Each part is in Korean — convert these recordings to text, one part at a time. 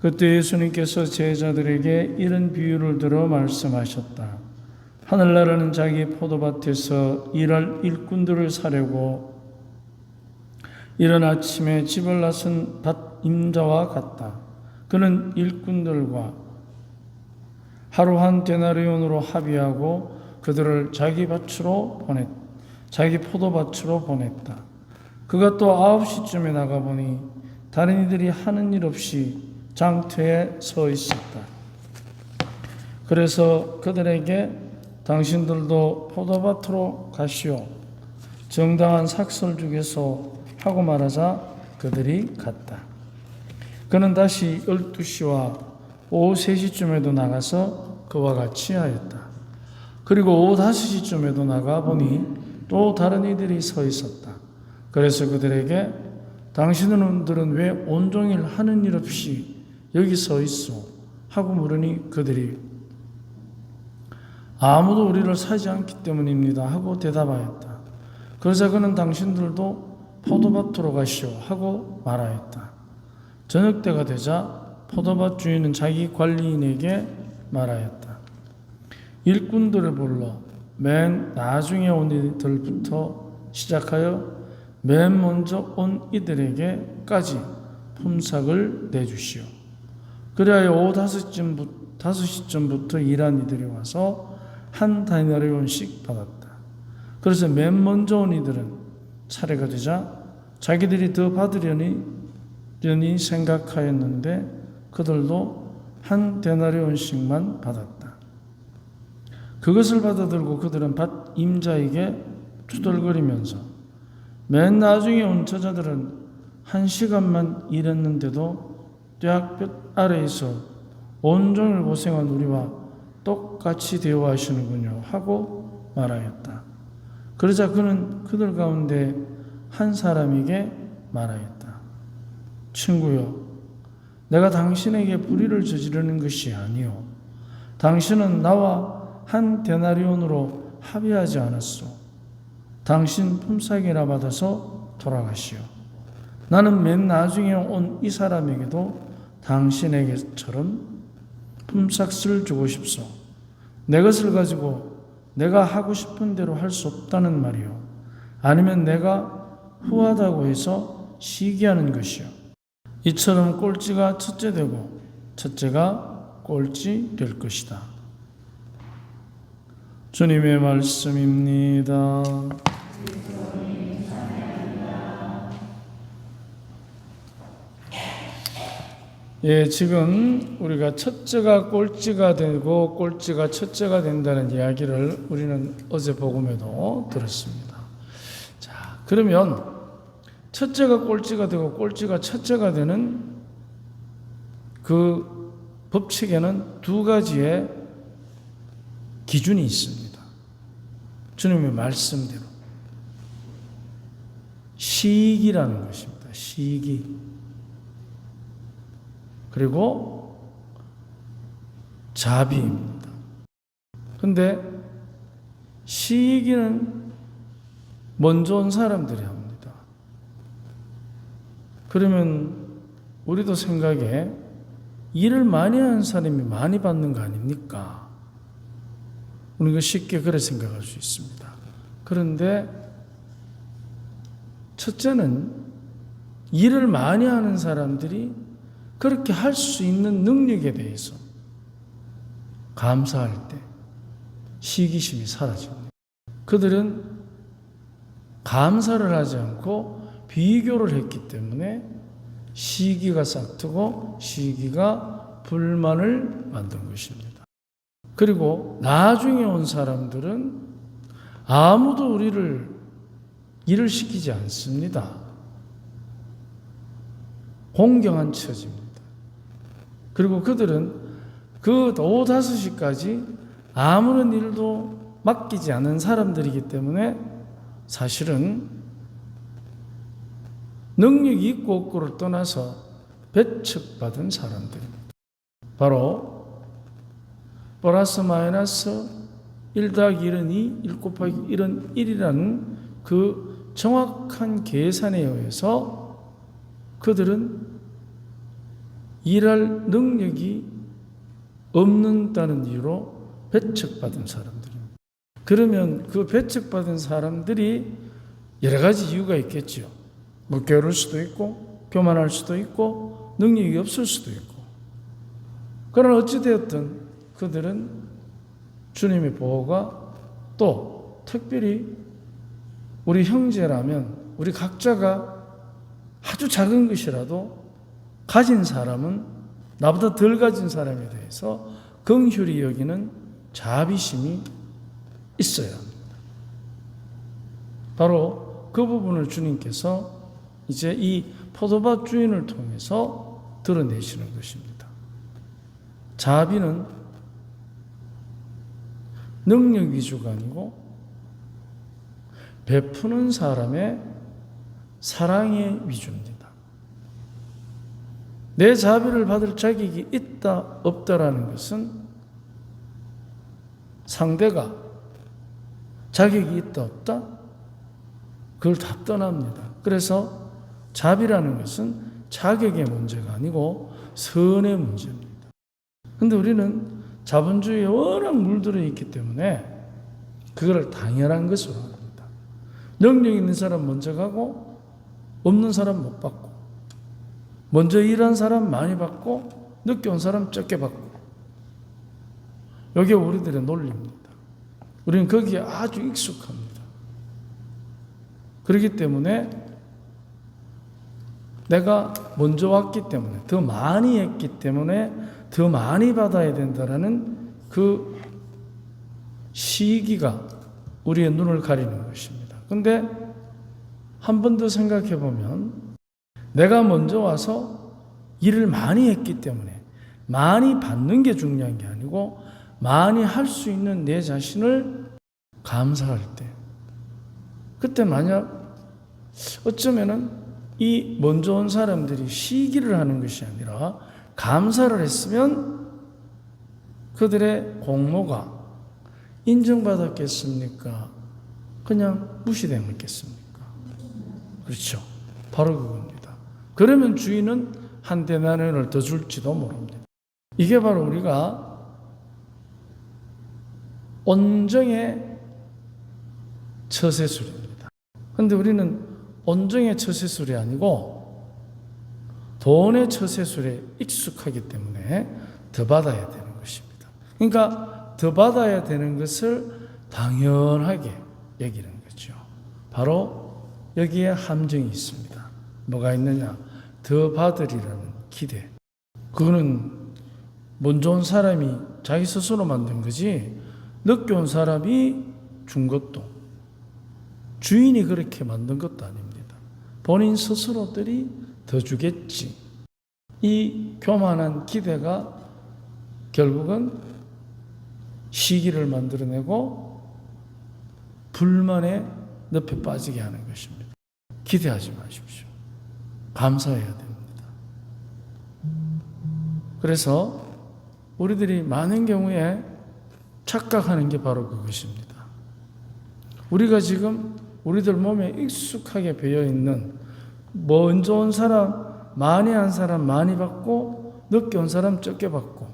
그때 예수님께서 제자들에게 이런 비유를 들어 말씀하셨다. 하늘나라는 자기 포도밭에서 일할 일꾼들을 사려고 이른 아침에 집을 나선 밭 임자와 같다. 그는 일꾼들과 하루 한 데나리온으로 합의하고 그들을 자기 밭으로 보냈, 자기 포도밭으로 보냈다. 그가 또 아홉 시쯤에 나가 보니 다른 이들이 하는 일 없이 장터에 서 있었다. 그래서 그들에게 당신들도 포도밭으로 가시오. 정당한 삭설 주겠소 하고 말하자 그들이 갔다. 그는 다시 12시와 오후 3시쯤에도 나가서 그와 같이 하였다. 그리고 오후 5시쯤에도 나가 보니 또 다른 이들이 서 있었다. 그래서 그들에게 당신들은 왜 온종일 하는 일 없이 여기 서 있어? 하고 물으니 그들이 아무도 우리를 사지 않기 때문입니다. 하고 대답하였다. 그러자 그는 당신들도 포도밭으로 가시오. 하고 말하였다. 저녁 때가 되자 포도밭 주인은 자기 관리인에게 말하였다. 일꾼들을 불러 맨 나중에 온 이들부터 시작하여 맨 먼저 온 이들에게까지 품삯을 내주시오. 그리하여 오후 다섯 시쯤부터, 다섯 시쯤부터 일한 이들이 와서 한 다이나리온씩 받았다. 그래서 맨 먼저 온 이들은 차례가 되자 자기들이 더 받으려니 려니 생각하였는데 그들도 한 데나리온씩만 받았다. 그것을 받아들고 그들은 밭 임자에게 투덜거리면서 맨 나중에 온 저자들은 한 시간만 일했는데도 뙤약볕 아래에서 온종일 고생한 우리와 똑같이 대우하시는군요 하고 말하였다. 그러자 그는 그들 가운데 한 사람에게 말하였다. 친구여, 내가 당신에게 불의를 저지르는 것이 아니요. 당신은 나와 한 데나리온으로 합의하지 않았소. 당신 품삯이나 받아서 돌아가시오. 나는 맨 나중에 온 이 사람에게도 당신에게처럼 품삯을 주고 싶소. 내 것을 가지고 내가 하고 싶은 대로 할 수 없다는 말이요. 아니면 내가 후하다고 해서 시기하는 것이요. 이처럼 꼴찌가 첫째 되고 첫째가 꼴찌 될 것이다. 주님의 말씀입니다. 예, 지금 우리가 첫째가 꼴찌가 되고 꼴찌가 첫째가 된다는 이야기를 우리는 어제 복음에도 들었습니다. 자, 그러면 첫째가 꼴찌가 되고 꼴찌가 첫째가 되는 그 법칙에는 두 가지의 기준이 있습니다. 주님의 말씀대로. 시기라는 것입니다. 시기. 그리고 자비입니다. 근데 시기는 먼저 온 사람들이 합니다. 그러면 우리도 생각에 일을 많이 하는 사람이 많이 받는 거 아닙니까? 우리가 쉽게 그래 생각할 수 있습니다. 그런데 첫째는 일을 많이 하는 사람들이 그렇게 할 수 있는 능력에 대해서 감사할 때 시기심이 사라집니다. 그들은 감사를 하지 않고 비교를 했기 때문에 시기가 싹트고 시기가 불만을 만든 것입니다. 그리고 나중에 온 사람들은 아무도 우리를 일을 시키지 않습니다. 공경한 처지입니다. 그리고 그들은 그 오후 5시까지 아무런 일도 맡기지 않은 사람들이기 때문에 사실은 능력이 있고 없고를 떠나서 배척받은 사람들입니다. 바로 플러스 마이너스 1 더하기 1은 2, 1 곱하기 1은 1이라는 그 정확한 계산에 의해서 그들은 일할 능력이 없는다는 이유로 배척받은 사람들입니다. 그러면 그 배척받은 사람들이 여러 가지 이유가 있겠지요. 뭐 게으를 수도 있고 교만할 수도 있고 능력이 없을 수도 있고 그러나 어찌되었든 그들은 주님의 보호가 또 특별히 우리 형제라면 우리 각자가 아주 작은 것이라도 가진 사람은 나보다 덜 가진 사람에 대해서 긍휼히 여기는 자비심이 있어야 합니다. 바로 그 부분을 주님께서 이제 이 포도밭 주인을 통해서 드러내시는 것입니다. 자비는 능력 위주가 아니고 베푸는 사람의 사랑의 위주입니다. 내 자비를 받을 자격이 있다 없다라는 것은 상대가 자격이 있다 없다 그걸 다 떠납니다. 그래서 자비라는 것은 자격의 문제가 아니고 선의 문제입니다. 근데 우리는 자본주의에 워낙 물들어 있기 때문에 그거를 당연한 것으로 합니다. 능력 있는 사람 먼저 가고 없는 사람 못 받고 먼저 일한 사람 많이 받고 늦게 온 사람 적게 받고 이게 우리들의 논리입니다. 우리는 거기에 아주 익숙합니다. 그렇기 때문에 내가 먼저 왔기 때문에 더 많이 했기 때문에 더 많이 받아야 된다라는 그 시기가 우리의 눈을 가리는 것입니다. 근데 한 번 더 생각해 보면 내가 먼저 와서 일을 많이 했기 때문에 많이 받는 게 중요한 게 아니고 많이 할 수 있는 내 자신을 감사할 때 그때 만약 어쩌면은 이 먼저 온 사람들이 시기를 하는 것이 아니라 감사를 했으면 그들의 공모가 인정받았겠습니까? 그냥 무시되겠습니까? 그렇죠. 바로 그겁니다. 그러면 주인은 한 대나리온을 더 줄지도 모릅니다. 이게 바로 우리가 온정의 처세술입니다. 근데 우리는 온정의 처세술이 아니고 돈의 처세술에 익숙하기 때문에 더 받아야 되는 것입니다. 그러니까 더 받아야 되는 것을 당연하게 여기는 거죠. 바로 여기에 함정이 있습니다. 뭐가 있느냐? 더 받으리라는 기대. 그거는 먼저 온 사람이 자기 스스로 만든 거지, 늦게 온 사람이 준 것도, 주인이 그렇게 만든 것도 아닙니다. 본인 스스로들이 더 주겠지. 이 교만한 기대가 결국은 시기를 만들어내고 불만의 늪에 빠지게 하는 것입니다. 기대하지 마십시오. 감사해야 됩니다. 그래서 우리들이 많은 경우에 착각하는 게 바로 그것입니다. 우리가 지금 우리들 몸에 익숙하게 배어 있는 먼저 온 사람 많이 한 사람 많이 받고 늦게 온 사람 적게 받고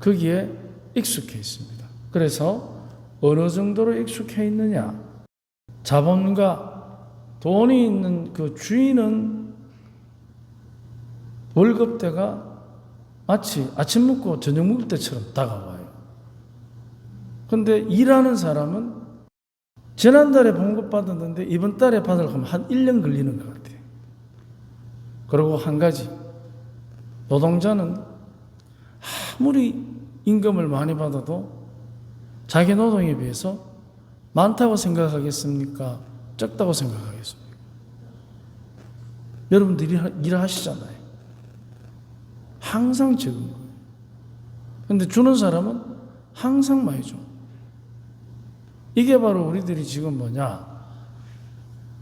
거기에 익숙해 있습니다. 그래서 어느 정도로 익숙해 있느냐? 자본가 돈이 있는 그 주인은 월급 때가 마치 아침 먹고 저녁 먹을 때처럼 다가와요. 근데 일하는 사람은 지난달에 봉급 받았는데 이번 달에 받으려면 한 1년 걸리는 것 같아요. 그리고 한 가지, 노동자는 아무리 임금을 많이 받아도 자기 노동에 비해서 많다고 생각하겠습니까? 적다고 생각하겠습니까? 여러분들이 일하시잖아요. 항상 적은 거예요. 근데 주는 사람은 항상 많이 줘. 이게 바로 우리들이 지금 뭐냐?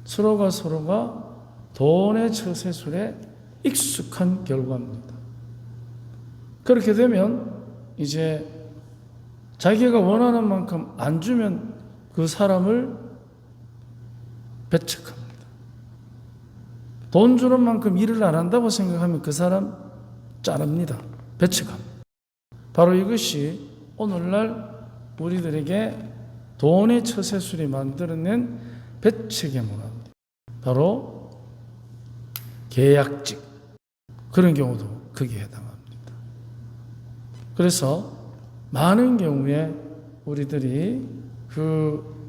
서로가 서로가 돈의 처세술에 익숙한 결과입니다. 그렇게 되면 이제 자기가 원하는 만큼 안 주면 그 사람을 배척합니다. 돈 주는 만큼 일을 안 한다고 생각하면 그 사람 자릅니다. 배척함. 바로 이것이 오늘날 우리들에게 돈의 처세술이 만들어낸 배척의 문화입니다. 바로 계약직 그런 경우도 거기에 해당합니다. 그래서 많은 경우에 우리들이 그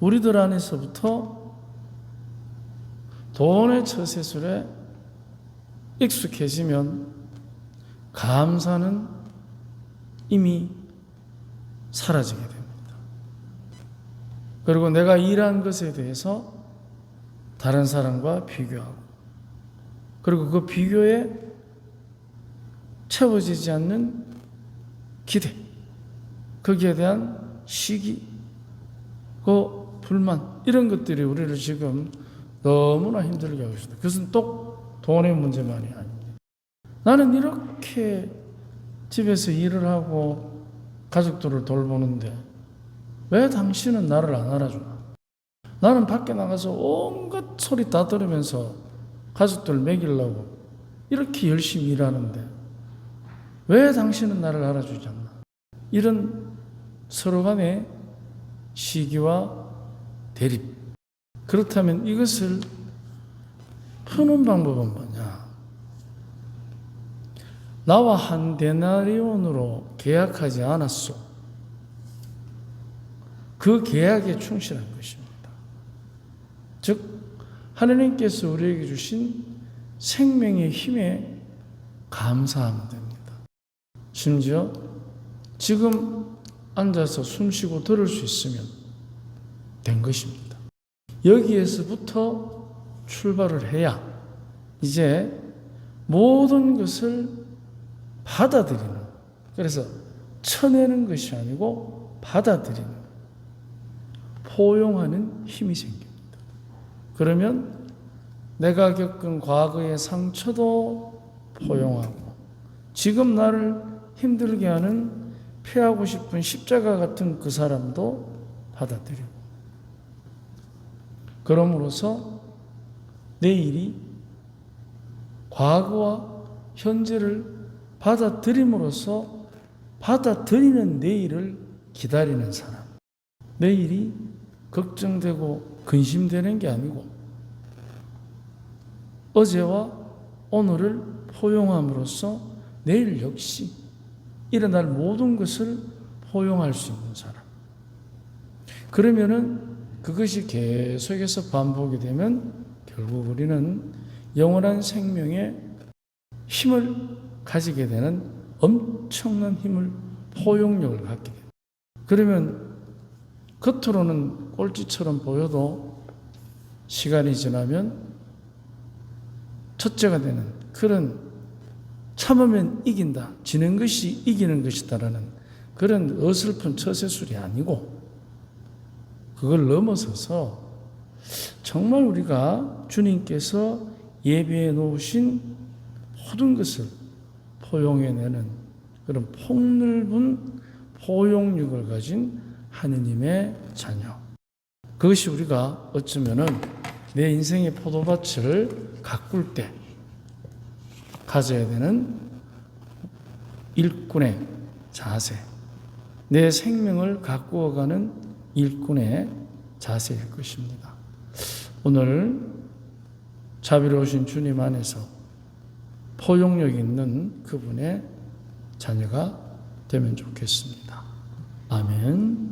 우리들 안에서부터 돈의 처세술에 익숙해지면 감사는 이미 사라지게 됩니다. 그리고 내가 일한 것에 대해서 다른 사람과 비교하고 그리고 그 비교에 채워지지 않는 기대 거기에 대한 시기 그 불만 이런 것들이 우리를 지금 너무나 힘들게 하고 있습니다. 그것은 또 돈의 문제만이 아닙니다. 나는 이렇게 집에서 일을 하고 가족들을 돌보는데 왜 당신은 나를 안 알아주나? 나는 밖에 나가서 온갖 소리 다 들으면서 가족들 먹이려고 이렇게 열심히 일하는데 왜 당신은 나를 알아주지 않나? 이런 서로 간의 시기와 대립. 그렇다면 이것을 푸는 방법은 뭐냐? 나와 한 데나리온으로 계약하지 않았소. 그 계약에 충실한 것입니다. 즉, 하느님께서 우리에게 주신 생명의 힘에 감사하면 됩니다. 심지어 지금 앉아서 숨 쉬고 들을 수 있으면 된 것입니다. 여기에서부터 출발을 해야 이제 모든 것을 받아들이는 그래서 쳐내는 것이 아니고 받아들이는 포용하는 힘이 생깁니다. 그러면 내가 겪은 과거의 상처도 포용하고 지금 나를 힘들게 하는 피하고 싶은 십자가 같은 그 사람도 받아들이고 그럼으로써 내 일이 과거와 현재를 받아들임으로써 받아들이는 내일을 기다리는 사람. 내일이 걱정되고 근심되는 게 아니고 어제와 오늘을 포용함으로써 내일 역시 일어날 모든 것을 포용할 수 있는 사람. 그러면은 그것이 계속해서 반복이 되면 결국 우리는 영원한 생명의 힘을 가지게 되는 엄청난 힘을 포용력을 갖게 됩니다. 그러면 겉으로는 꼴찌처럼 보여도 시간이 지나면 첫째가 되는 그런 참으면 이긴다, 지는 것이 이기는 것이다라는 그런 어설픈 처세술이 아니고 그걸 넘어서서 정말 우리가 주님께서 예비해 놓으신 모든 것을 포용해내는 그런 폭넓은 포용력을 가진 하느님의 자녀. 그것이 우리가 어쩌면은 내 인생의 포도밭을 가꿀 때 가져야 되는 일꾼의 자세. 내 생명을 가꾸어가는 일꾼의 자세일 것입니다. 오늘 자비로우신 주님 안에서 포용력 있는 그분의 자녀가 되면 좋겠습니다. 아멘.